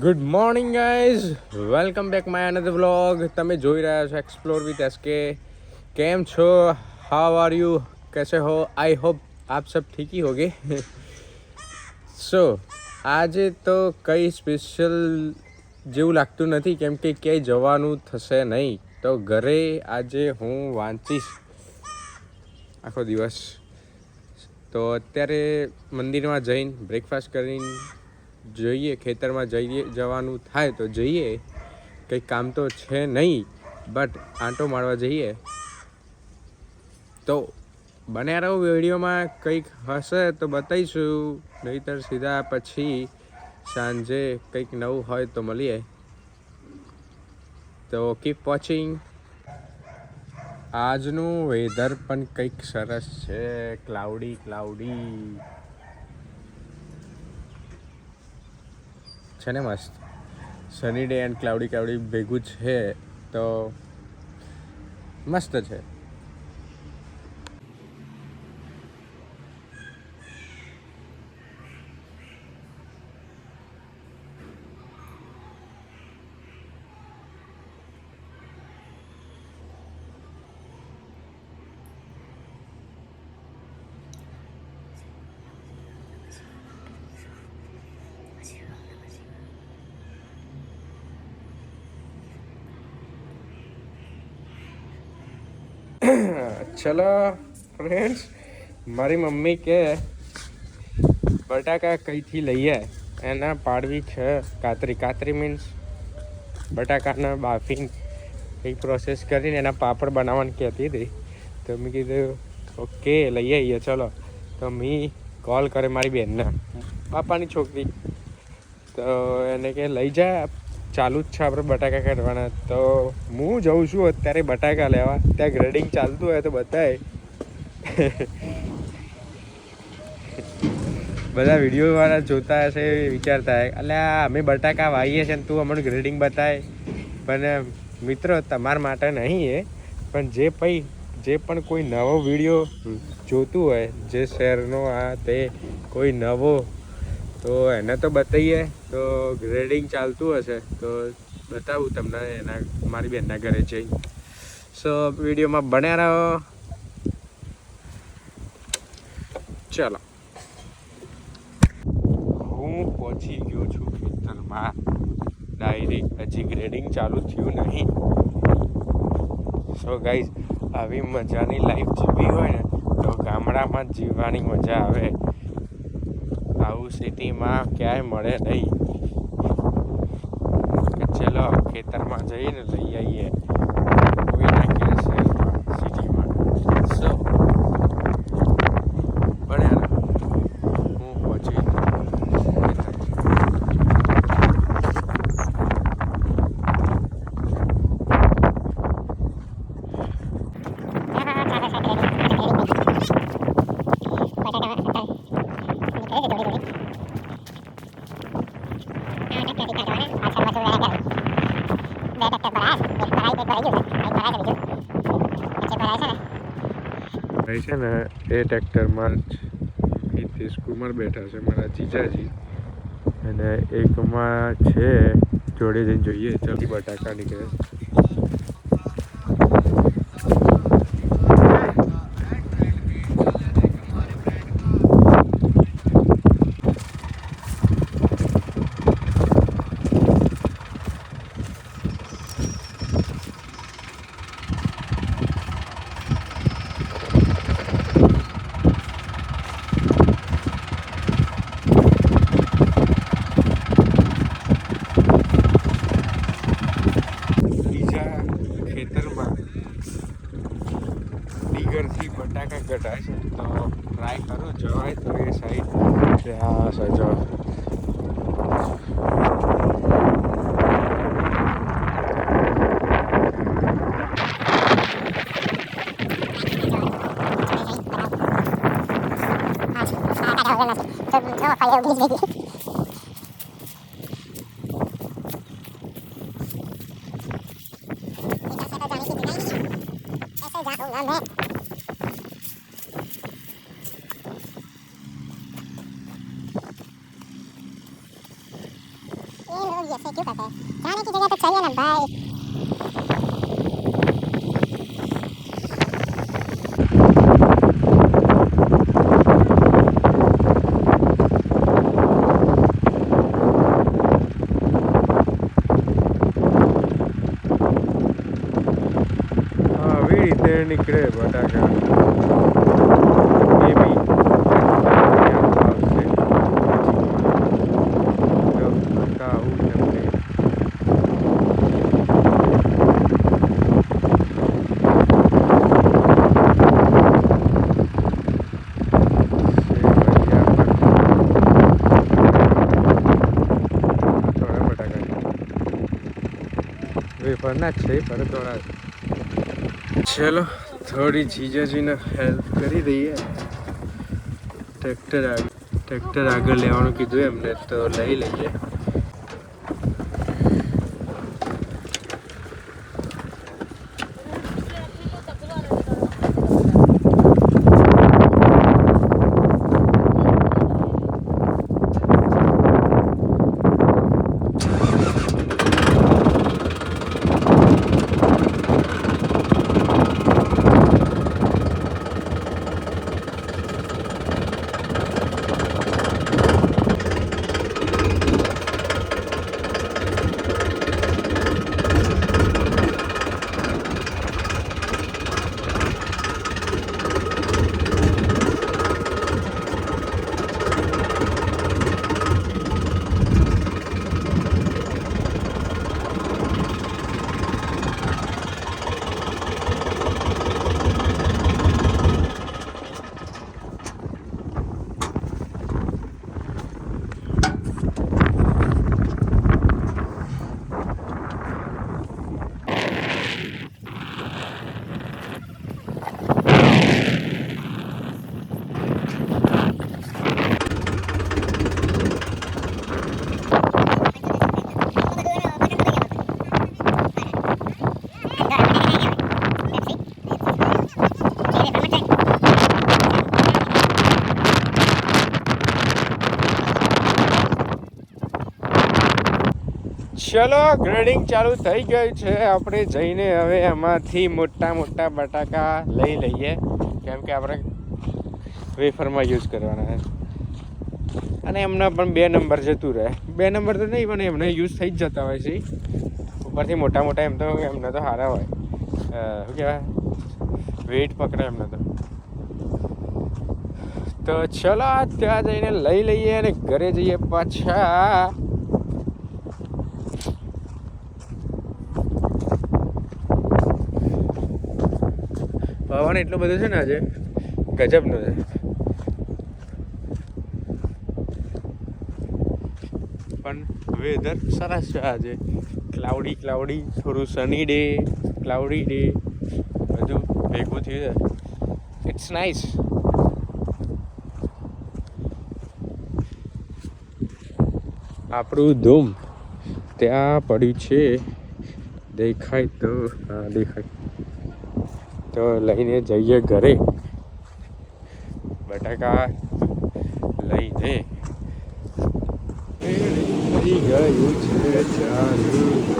Good morning guys welcome back my another vlog તમે જોઈ રહ્યા છો એક્સપ્લોર વિથ એસકે કેમ છો? હાવ આર યુ કેસે હો? આઈ હોપ આપ સબ ઠીક હી હોગે. સો આજે તો કંઈ સ્પેશિયલ જેવું લાગતું નથી, કેમ કે ક્યાંય જવાનું થશે નહીં. તો ઘરે આજે હું વાંચીશ. આખો દિવસ. તો અત્યારે મંદિરમાં જઈને બ્રેકફાસ્ટ કરીને જોઈએ, ખેતરમાં જઈએ, જવાનું થાય તો જઈએ. કંઈ કામ તો છે નહીં, બટ આંટો મારવા જઈએ. તો બન્યા રહો વિડીયોમાં, કંઈક હશે તો બતાવીશું. નહીતર સીધા પછી સાંજે કંઈક નવું હોય તો મળીએ. તો કીપ વોચિંગ આજનું વેધર પણ કંઈક સરસ છે. ક્લાઉડી ક્લાઉડી છે ને મસ્ત. Sunny day and cloudy cloudy ભેગું છે તો મસ્ત છે. ચલો ફ્રેન્ડ્સ મારી મમ્મી કે બટાકા કઈથી લઈએ? એના પાડવી છે કાતરી. કાતરી મીન્સ બટાકાના બાફીને કંઈ પ્રોસેસ કરીને એના પાપડ બનાવવાની કહેતી હતી. તો મેં કીધું, ઓકે લઈ આવીએ ચલો. તો મેં કોલ કરે મારી બહેનને પાપાની છોકરી. તો એને કે, લઈ જા ચાલુ જ છે આપણે બટાકા કાઢવાના. તો હું જઉં છું અત્યારે બટાકા લેવા. ત્યાં ગ્રેડિંગ ચાલતું હોય તો બધાએ બધા વિડીયોવાળા જોતા હશે, વિચારતા હશે. એટલે અમે બટાકા વાવીએ છીએ તું અમને ગ્રેડિંગ બતાય. પણ મિત્રો, તમારા માટે નહીં એ. પણ જે પછી જે પણ કોઈ નવો વીડિયો જોતું હોય, જે શહેરનો આ તે, કોઈ નવો તો એને તો બતાવીએ તો ગ્રેડિંગ ચાલતું હશે. તો બતાવું તમને એના, મારી બેનના ઘરે જઈ. સો વિડીયોમાં બન્યા રહો. ચાલો. હું પહોંચી ગયો છું ખેતરમાં. ડાયરેક્ટ હજી ગ્રેડિંગ ચાલુ થયું નહીં. સો ગાઈઝ આવી મજાની લાઈફ જીવી હોય ને, તો ગામડામાં જીવવાની મજા આવે. આવું સિટીમાં ક્યાંય મળે નહીં. ચલો ખેતરમાં જઈને લઈ આવીએ કોઈ ના કે શહેરમાં સિટીમાં સો બન્યા રહો. હું પહોંચી ખેતરમાં. ભાઈ છે ને, એ ટ્રેક્ટરમાં જ નીતિશ કુમાર બેઠા છે મારા જીજાજી. અને એકમાં છે, જોડે જઈને જોઈએ જલ્દી બટાકા નીકળે. 讨厌，我跟你。વેફરના જ છે પર થોડા ચલો, થોડી જીજાજીને હેલ્પ કરી દઈએ. ટ્રેક્ટર ટ્રેક્ટર આગળ લેવાનું કીધું એમને, તો લઈ લઈએ. ચલો, ગ્રેડિંગ ચાલુ થઈ ગયું છે. આપણે જઈને હવે એમાંથી મોટા મોટા બટાકા લઈ લઈએ. કેમ કે આપણે વેફરમાં યુઝ કરવાના છે. અને એમના પણ બે નંબર જતું રહે. બે નંબર તો નહીં, પણ એમને યુઝ થઈ જ જતા હોય છે. ઉપરથી મોટા મોટા એમ તો, એમને તો સારા હોય. શું કહેવાય? વેટ પકડે એમને તો. તો ચલો ત્યાં જઈને લઈ લઈએ અને ઘરે જઈએ પાછા. પવન એટલો બધો છે ને આજે ગજબનો છે. પણ વેધર સરસ છે આજે. ક્લાઉડી ક્લાઉડી થોડું સની ડે ક્લાઉડી ડે બધું ભેગું થયું છે. ઇટ્સ નાઇસ આપણું ધૂમ ત્યાં પડ્યું છે. દેખાય તો, હા, દેખાય. તો લઈને જઈએ ઘરે. બટાકા લઈને. ગયું છે ચાલુ.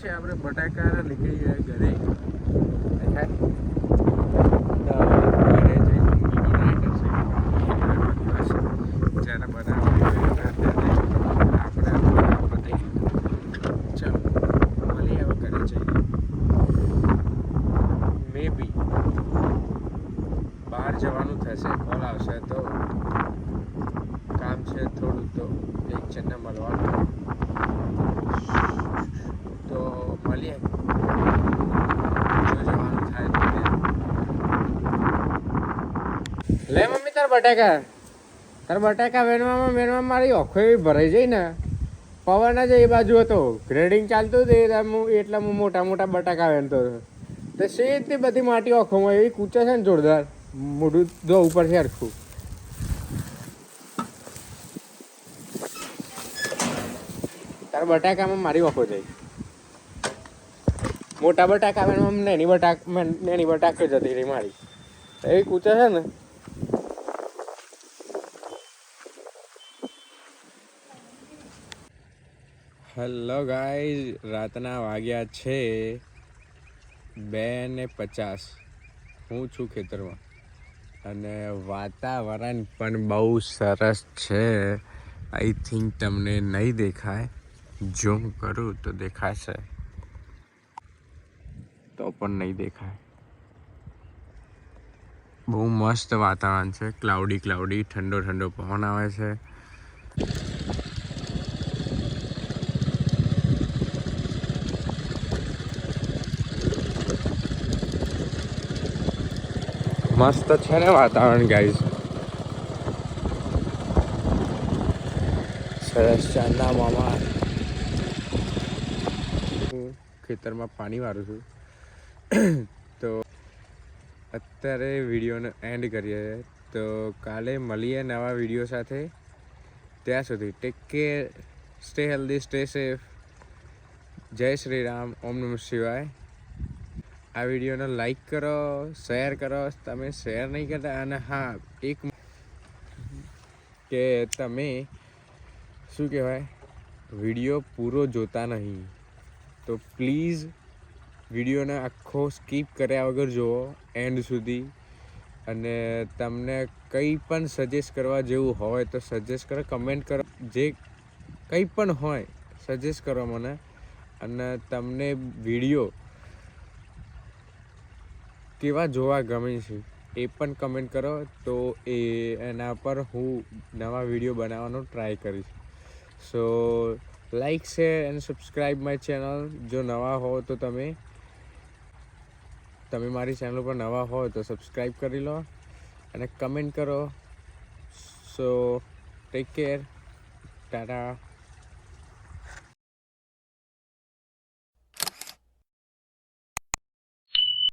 છે, આપણે બટાકા નીકળી ગયા ઘરે. બહાર જવાનું થશે કોલ આવશે તો કામ છે થોડું તો, એક જણને મળવાનું તો મળીએ જો જવાનું થાય તો ત્યારે. લે મમ્મી તાર બટાકા. તારે બટાકા વેણવામાં વેણવામાં મારી ઓખો એવી ભરાઈ જાય ને. પવન જ એ બાજુ હતો. ગ્રેડિંગ ચાલતું હતું હું, એટલા હું મોટા મોટા બટાકા વેણતો હતો. તો સીધી બધી માટી ઓખોમાં એવી કૂચે છે ને જોરદાર? મોઢું દો ઉપર છે હરખું. તાર બટાકામાં મારી ઓખો જઈ મોટા બટાકા વેણવામાં નેની બટાક નેની બટાકે જતી રહી મારી. એવી કૂચે છે ને હેલો ગાઈઝ રાતના વાગ્યા છે બે ને પચાસ. હું છું ખેતરમાં. અને વાતાવરણ પણ બહુ સરસ છે. આઈ થિંક તમને નહીં દેખાય. ઝૂમ કરું તો દેખાશે. તો પણ નહીં દેખાય. બહુ મસ્ત વાતાવરણ છે. ક્લાઉડી ક્લાઉડી ઠંડો ઠંડો પવન આવે છે. મસ્ત છે ને વાતાવરણ ગાઈઝ સરસ ચાંદા મામા. હું ખેતરમાં પાણી વારું છું. તો અત્યારે વિડીયોને એન્ડ કરીએ. તો કાલે મળીએ નવા વીડિયો સાથે. ત્યાં સુધી take care stay healthy stay safe Jai Shri Ram, ઓમ નમઃ શિવાય. આ વિડીયોને લાઈક કરો શેર કરો, તમે શેર નહીં કરતા અને હા, એક કે તમે શું કહેવાય, વીડિયો પૂરો જોતા નહીં. તો પ્લીઝ વિડીયોને આખો સ્કીપ કર્યા વગર જુઓ એન્ડ સુધી. અને તમને કંઈ પણ સજેસ્ટ કરવા જેવું હોય તો સજેસ્ટ કરો કમેન્ટ કરો. જે કંઈ પણ હોય સજેસ્ટ કરો મને. અને તમને વીડિયો કેવા જોવા ગમે છે, એ પણ કમેન્ટ કરો. તો એ, એના પર હું નવા વીડિયો બનાવવાનો ટ્રાય કરીશ. So like share and subscribe my channel જો નવા હો તો તમે તમે મારી ચેનલ પર નવા હો તો સબસ્ક્રાઈબ કરી લો અને કમેન્ટ કરો. સો ટેક કેર ટાટા